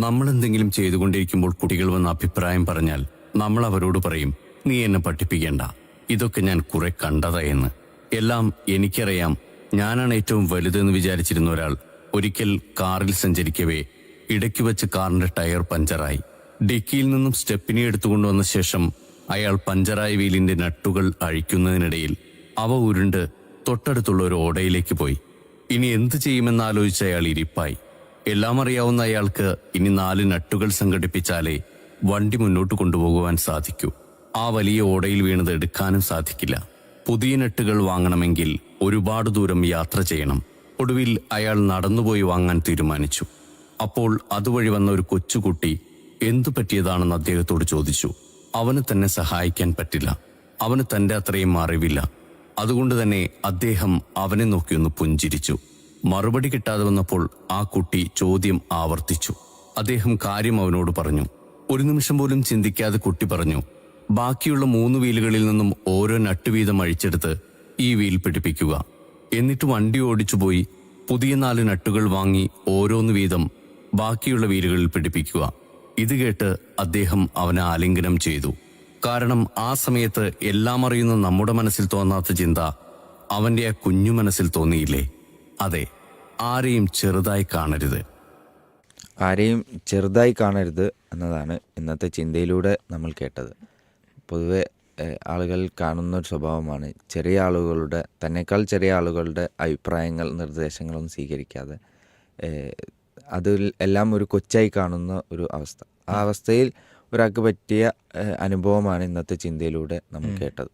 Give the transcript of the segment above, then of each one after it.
നമ്മൾ എന്തെങ്കിലും ചെയ്തുകൊണ്ടിരിക്കുമ്പോൾ കുട്ടികൾ വന്ന് അഭിപ്രായം പറഞ്ഞാൽ നമ്മൾ അവരോട് പറയും നീ എന്നെ പഠിപ്പിക്കേണ്ട. ഇതൊക്കെ ഞാൻ കുറെ കണ്ടതാ എന്ന്. എല്ലാം എനിക്കറിയാം. ഞാനാണ് ഏറ്റവും വലുതെന്ന് വിചാരിച്ചിരുന്ന ഒരാൾ ഒരിക്കൽ കാറിൽ സഞ്ചരിക്കവേ ഇടയ്ക്ക് വെച്ച് കാറിന്റെ ടയർ പഞ്ചറായി. ഡിക്കിയിൽ നിന്നും സ്റ്റെപ്പിനെ എടുത്തുകൊണ്ടുവന്ന ശേഷം അയാൾ പഞ്ചറായ വീലിന്റെ നട്ടുകൾ അഴിക്കുന്നതിനിടയിൽ അവ ഉരുണ്ട് തൊട്ടടുത്തുള്ള ഒരു ഓടയിലേക്ക് പോയി. ഇനി എന്ത് ചെയ്യുമെന്നാലോചിച്ച അയാൾ ഇരിപ്പായി. എല്ലാം അറിയാവുന്ന അയാൾക്ക് ഇനി നാല് നട്ടുകൾ സംഘടിപ്പിച്ചാലേ വണ്ടി മുന്നോട്ട് കൊണ്ടുപോകുവാൻ സാധിക്കൂ. ആ വലിയ ഓടയിൽ വീണത് എടുക്കാനും സാധിക്കില്ല. പുതിയ നട്ടുകൾ വാങ്ങണമെങ്കിൽ ഒരുപാട് ദൂരം യാത്ര ചെയ്യണം. ഒടുവിൽ അയാൾ നടന്നുപോയി വാങ്ങാൻ തീരുമാനിച്ചു. അപ്പോൾ അതുവഴി വന്ന ഒരു കൊച്ചുകുട്ടി എന്തു പറ്റിയതാണെന്ന് അദ്ദേഹത്തോട് ചോദിച്ചു. അവന് തന്നെ സഹായിക്കാൻ പറ്റില്ല. അവന് തന്റെ അത്രയും അറിവില്ല. അതുകൊണ്ട് തന്നെ അദ്ദേഹം അവനെ നോക്കിയൊന്ന് പുഞ്ചിരിച്ചു. മറുപടി കിട്ടാതെ വന്നപ്പോൾ ആ കുട്ടി ചോദ്യം ആവർത്തിച്ചു. അദ്ദേഹം കാര്യം അവനോട് പറഞ്ഞു. ഒരു നിമിഷം പോലും ചിന്തിക്കാതെ കുട്ടി പറഞ്ഞു ബാക്കിയുള്ള മൂന്ന് വീലുകളിൽ നിന്നും ഓരോ നട്ട് വീതം അഴിച്ചെടുത്ത് ഈ വീൽ പിടിപ്പിക്കുക. എന്നിട്ട് വണ്ടി ഓടിച്ചു പോയി പുതിയ നാല് നട്ടുകൾ വാങ്ങി ഓരോന്ന് വീതം ബാക്കിയുള്ള വീലുകളിൽ പിടിപ്പിക്കുക. ഇത് കേട്ട് അദ്ദേഹം അവനെ ആലിംഗനം ചെയ്തു. കാരണം ആ സമയത്ത് എല്ലാം അറിയുന്ന നമ്മുടെ മനസ്സിൽ തോന്നാത്ത ചിന്ത അവന്റെ ആ കുഞ്ഞു മനസ്സിൽ തോന്നിയില്ലേ? അതെ ആരെയും ചെറുതായി കാണരുത്. ആരെയും ചെറുതായി കാണരുത് എന്നതാണ് ഇന്നത്തെ ചിന്തയിലൂടെ നമ്മൾ കേട്ടത്. പൊതുവെ ആളുകൾ കാണുന്ന ഒരു സ്വഭാവമാണ് ചെറിയ ആളുകളുടെ തന്നെക്കാൾ ചെറിയ ആളുകളുടെ അഭിപ്രായങ്ങൾ നിർദ്ദേശങ്ങളൊന്നും സ്വീകരിക്കാതെ അതിൽ എല്ലാം ഒരു കൊച്ചായി കാണുന്ന ഒരു അവസ്ഥ. ആ അവസ്ഥയിൽ ഒരാൾക്ക് പറ്റിയ അനുഭവമാണ് ഇന്നത്തെ ചിന്തയിലൂടെ നമ്മൾ കേട്ടത്.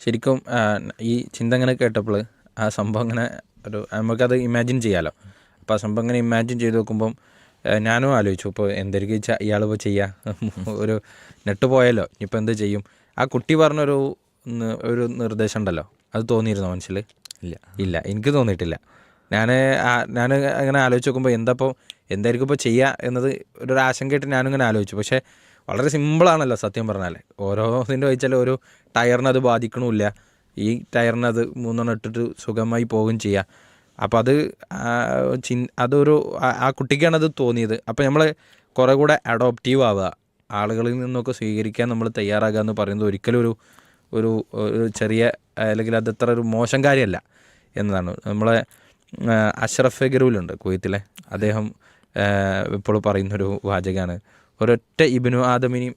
ശരിക്കും ഈ ചിന്ത ഇങ്ങനെ കേട്ടപ്പോൾ ആ സംഭവം ഇങ്ങനെ ഒരു നമുക്കത് ഇമാജിൻ ചെയ്യാമല്ലോ അപ്പോൾ ആ സംഭവം ഇങ്ങനെ ഇമാജിൻ ചെയ്ത് നോക്കുമ്പം ഞാനും ആലോചിച്ചു ഇപ്പോൾ എന്തൊക്കെ ഇയാൾ ഇപ്പോൾ ചെയ്യുക ഒരു നെട്ട് പോയല്ലോ ഇനിയിപ്പോൾ എന്ത് ചെയ്യും? ആ കുട്ടി പറഞ്ഞൊരു ഒരു നിർദ്ദേശം ഉണ്ടല്ലോ. അത് തോന്നിയിരുന്നു മനസ്സിൽ? ഇല്ല. ഇല്ല. എനിക്ക് തോന്നിയിട്ടില്ല. ഞാൻ ഞാൻ അങ്ങനെ ആലോചിച്ച് നോക്കുമ്പോൾ എന്താ ഇപ്പോൾ എന്തായിരിക്കും ഇപ്പോൾ ചെയ്യുക എന്നത് ഒരു ആശങ്കയായിട്ട് ഞാനിങ്ങനെ ആലോചിച്ചു. പക്ഷേ വളരെ സിമ്പിളാണല്ലോ സത്യം പറഞ്ഞാൽ ഓരോ ഇതിന്റെ വെച്ചാൽ ഒരു ടയറിനത് ബാധിക്കണമില്ല. ഈ ടയറിന് അത് മൂന്നെണ്ണം ഇട്ടിട്ട് സുഖമായി പോകുകയും ചെയ്യാം. അപ്പോൾ അത് ചിൻ അതൊരു ആ- കുട്ടിക്കാണ് അത് തോന്നിയത്. അപ്പോൾ നമ്മൾ കുറേ കൂടെ അഡോപ്റ്റീവ് ആവുക. ആളുകളിൽ നിന്നൊക്കെ സ്വീകരിക്കാൻ നമ്മൾ തയ്യാറാകുക എന്ന് പറയുന്നത് ഒരിക്കലും ഒരു ഒരു ചെറിയ അല്ലെങ്കിൽ അത് അത്ര ഒരു മോശം കാര്യമല്ല എന്നതാണ്. നമ്മളെ അഷ്റഫ് ഗരൂലുണ്ട് കുവൈത്തിലെ. അദ്ദേഹം ഇപ്പോൾ പറയുന്നൊരു വാചകമാണ്. ഒരൊറ്റ ഇബിനു ആദമിനെയും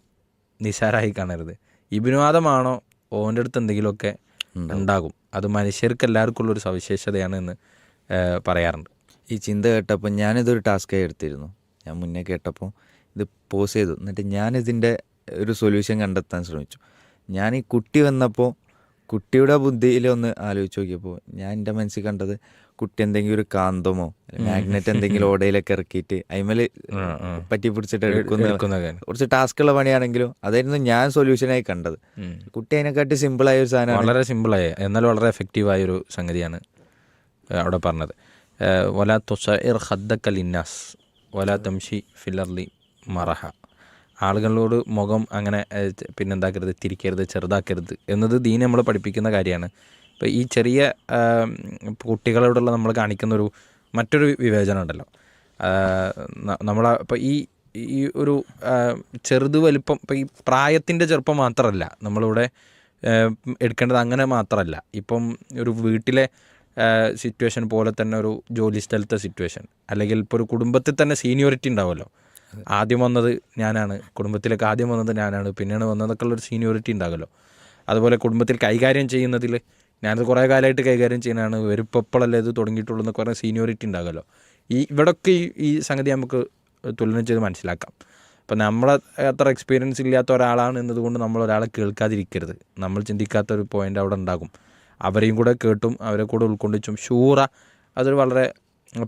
നിസാരായി കാണരുത്. ഇബിനു ആദമാണോ? ഓന്റെ അടുത്ത് എന്തെങ്കിലുമൊക്കെ ഉണ്ടാകും. അത് മനുഷ്യർക്ക് എല്ലാവർക്കും ഉള്ളൊരു സവിശേഷതയാണ് എന്ന് പറയാറുണ്ട്. ഈ ചിന്ത കേട്ടപ്പോൾ ഞാനിതൊരു ടാസ്ക്കായി എടുത്തിരുന്നു. ഞാൻ മുന്നേ കേട്ടപ്പോൾ ഇത് പോസ് ചെയ്തു. എന്നിട്ട് ഞാനിതിന്റെ ഒരു സൊല്യൂഷൻ കണ്ടെത്താൻ ശ്രമിച്ചു. ഞാൻ ഈ കുട്ടി വന്നപ്പോൾ കുട്ടിയുടെ ബുദ്ധിയിൽ ഒന്ന് ആലോചിച്ച് നോക്കിയപ്പോൾ ഞാൻ എന്റെ മനസ്സിൽ കണ്ടത് കുട്ടി എന്തെങ്കിലും ഒരു കാന്തമോ മാഗ്നറ്റ് എന്തെങ്കിലും ഓടയിലൊക്കെ ഇറക്കിയിട്ട് അതിമേൽ പറ്റി പിടിച്ചിട്ട് എടുക്കുന്ന കുറച്ച്. കുറച്ച് ടാസ്കുള്ള പണിയാണെങ്കിലും അതായിരുന്നു ഞാൻ സൊല്യൂഷനായി കണ്ടത്. കുട്ടി അതിനെക്കാട്ടി സിമ്പിളായ ഒരു സാധനം വളരെ സിമ്പിൾ സിമ്പിളായ എന്നാൽ വളരെ എഫക്റ്റീവായ ഒരു സംഗതിയാണ് അവിടെ പറഞ്ഞത്. ഒലാ വലാ തുസഇർ ഹദ്ദക്കൽ ഇന്നാസ് വലാ തംഷി ഫില്ലർലി മറഹ. ആളുകളോട് മുഖം അങ്ങനെ പിന്നെന്താക്കരുത് തിരിക്കരുത് ചെറുതാക്കരുത് എന്നത് ദീൻ നമ്മൾ പഠിപ്പിക്കുന്ന കാര്യമാണ്. ഇപ്പോൾ ഈ ചെറിയ കുട്ടികളോടുള്ള നമ്മൾ കാണിക്കുന്ന ഒരു മറ്റൊരു വിവേചനം ഉണ്ടല്ലോ. നമ്മൾ ഇപ്പോൾ ഈ ഈ ഒരു ചെറുത് വലിപ്പം ഇപ്പം ഈ പ്രായത്തിന്റെ ചെറുപ്പം മാത്രമല്ല നമ്മളിവിടെ എടുക്കേണ്ടത് അങ്ങനെ മാത്രമല്ല ഇപ്പം ഒരു വീട്ടിലെ സിറ്റുവേഷൻ പോലെ തന്നെ ഒരു ജോലി സ്ഥലത്തെ സിറ്റുവേഷൻ അല്ലെങ്കിൽ ഇപ്പോൾ ഒരു കുടുംബത്തിൽ തന്നെ സീനിയോറിറ്റി ഉണ്ടാവുമല്ലോ ആദ്യം വന്നത് ഞാനാണ്. കുടുംബത്തിലേക്ക് ആദ്യം വന്നത് ഞാനാണ്. പിന്നെയാണ് വന്നതൊക്കെ ഉള്ളൊരു സീനിയോറിറ്റി ഉണ്ടാകുമല്ലോ അതുപോലെ കുടുംബത്തിൽ കൈകാര്യം ചെയ്യുന്നതിൽ ഞാനത് കുറേ കാലമായിട്ട് കൈകാര്യം ചെയ്യുന്നതാണ്. വരുപ്പപ്പോഴല്ലേ ഇത് തുടങ്ങിയിട്ടുള്ളൂ എന്ന് കുറേ സീനിയോറിറ്റി ഉണ്ടാകുമല്ലോ ഈ ഇവിടൊക്കെ ഈ ഈ സംഗതി നമുക്ക് തുലനം ചെയ്ത് മനസ്സിലാക്കാം. അപ്പം നമ്മളെ അത്ര എക്സ്പീരിയൻസ് ഇല്ലാത്ത ഒരാളാണ് എന്നതുകൊണ്ട് നമ്മൾ ഒരാളെ കേൾക്കാതിരിക്കരുത്. നമ്മൾ ചിന്തിക്കാത്ത ഒരു പോയിന്റ് അവിടെ ഉണ്ടാകും. അവരെയും കൂടെ കേട്ടും അവരെ കൂടെ ഉൾക്കൊണ്ടിച്ചും ഷൂറ അതൊരു വളരെ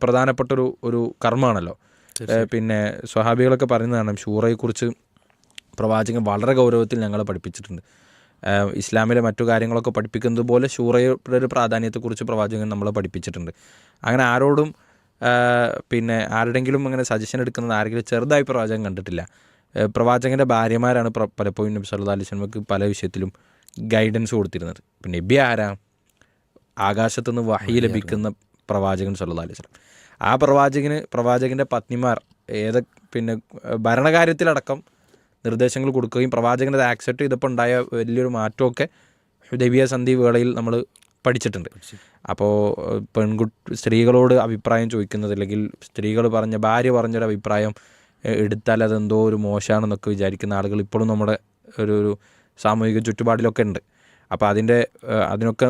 പ്രധാനപ്പെട്ടൊരു ഒരു കർമ്മമാണല്ലോ. പിന്നെ സ്വഹാബികളൊക്കെ പറയുന്നതാണ് ഷൂറയെക്കുറിച്ച് പ്രവാചകൻ വളരെ ഗൗരവത്തിൽ ഞങ്ങളെ പഠിപ്പിച്ചിട്ടുണ്ട്. ഇസ്ലാമിലെ മറ്റു കാര്യങ്ങളൊക്കെ പഠിപ്പിക്കുന്നത് പോലെ ഷൂറയുടെ ഒരു പ്രാധാന്യത്തെക്കുറിച്ച് പ്രവാചകൻ നമ്മളെ പഠിപ്പിച്ചിട്ടുണ്ട്. അങ്ങനെ ആരോടും പിന്നെ ആരുടെങ്കിലും അങ്ങനെ സജഷൻ എടുക്കുന്നത് ആരെങ്കിലും ചെറുതായി പ്രവാചകൻ കണ്ടിട്ടില്ല. പ്രവാചകന്റെ ഭാര്യമാരാണ് പലപ്പോഴും നബി സല്ലല്ലാഹു അലൈഹി വസല്ലമക്ക് പല വിഷയത്തിലും ഗൈഡൻസ് കൊടുത്തിരുന്നത്. ഇപ്പം നബി ആരാ? ആകാശത്തുനിന്ന് വഹി ലഭിക്കുന്ന പ്രവാചകൻ സല്ലല്ലാഹു അലൈഹി വസല്ലം. ആ പ്രവാചകന് പ്രവാചകന്റെ പത്നിമാർ ഏത് പിന്നെ ഭരണകാര്യത്തിലടക്കം നിർദ്ദേശങ്ങൾ കൊടുക്കുകയും പ്രവാചകൻ അത് ആക്സെപ്റ്റ് ചെയ്തപ്പോൾ ഉണ്ടായ വലിയൊരു മാറ്റമൊക്കെ ഹുദൈബിയ സന്ധി വേളയിൽ നമ്മൾ പഠിച്ചിട്ടുണ്ട്. അപ്പോൾ പെൺകുട്ടി സ്ത്രീകളോട് അഭിപ്രായം ചോദിക്കുന്നത് അല്ലെങ്കിൽ സ്ത്രീകൾ പറഞ്ഞ ഭാര്യ പറഞ്ഞൊരു അഭിപ്രായം എടുത്താൽ അതെന്തോ ഒരു മോശമാണെന്നൊക്കെ വിചാരിക്കുന്ന ആളുകൾ ഇപ്പോഴും നമ്മുടെ ഒരു ഒരു സാമൂഹിക ചുറ്റുപാടിലൊക്കെ ഉണ്ട്. അപ്പോൾ അതിന്റെ അതിനൊക്കെ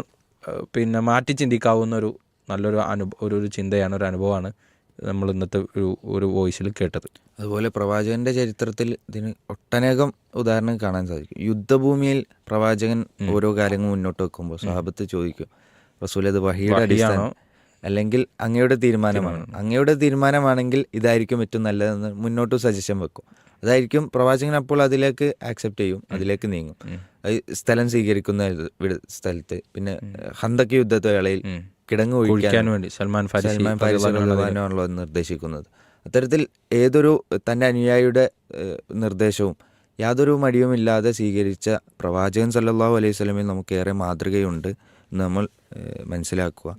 പിന്നെ മാറ്റി ചിന്തിക്കാവുന്ന ഒരു നല്ലൊരു അനുഭവ ഒരു ഒരു ചിന്തയാണ് ഒരു അനുഭവമാണ് നമ്മൾ ഇന്നത്തെ ഒരു ഒരു വോയിസിൽ കേട്ടത്. അതുപോലെ പ്രവാചകന്റെ ചരിത്രത്തിൽ ഇതിന് ഒട്ടനേകം ഉദാഹരണം കാണാൻ സാധിക്കും. യുദ്ധഭൂമിയിൽ പ്രവാചകൻ ഓരോ കാര്യങ്ങൾ മുന്നോട്ട് വെക്കുമ്പോൾ സ്വഹാബത്ത് ചോദിക്കും റസൂൽ അത് വഹിയുടെ അടിസ്ഥാനം അല്ലെങ്കിൽ അങ്ങയുടെ തീരുമാനമാണ്? അങ്ങയുടെ തീരുമാനമാണെങ്കിൽ ഇതായിരിക്കും ഏറ്റവും നല്ലതെന്ന് മുന്നോട്ട് സജഷൻ വെക്കും. അതായിരിക്കും പ്രവാചകൻ അപ്പോൾ അതിലേക്ക് ആക്സെപ്റ്റ് ചെയ്യും അതിലേക്ക് നീങ്ങും. സ്ഥലം സ്വീകരിക്കുന്ന സ്ഥലത്ത് പിന്നെ ഹന്തക്ക് യുദ്ധത്തെ വേളയിൽ കിടങ്ങ് ഒഴിക്കാൻ വേണ്ടി. സൽമാൻ ഫാരിസി സൽമാൻ ഫാരിസി നിർദ്ദേശിക്കുന്നത്. അത്തരത്തിൽ ഏതൊരു തന്റെ അനുയായിയുടെ നിർദ്ദേശവും യാതൊരു മടിയുമില്ലാതെ സ്വീകരിച്ച പ്രവാചകൻ സല്ലാഹു അലൈഹി സ്വലമിൽ നമുക്കേറെ മാതൃകയുണ്ട് എന്ന് നമ്മൾ മനസ്സിലാക്കുക.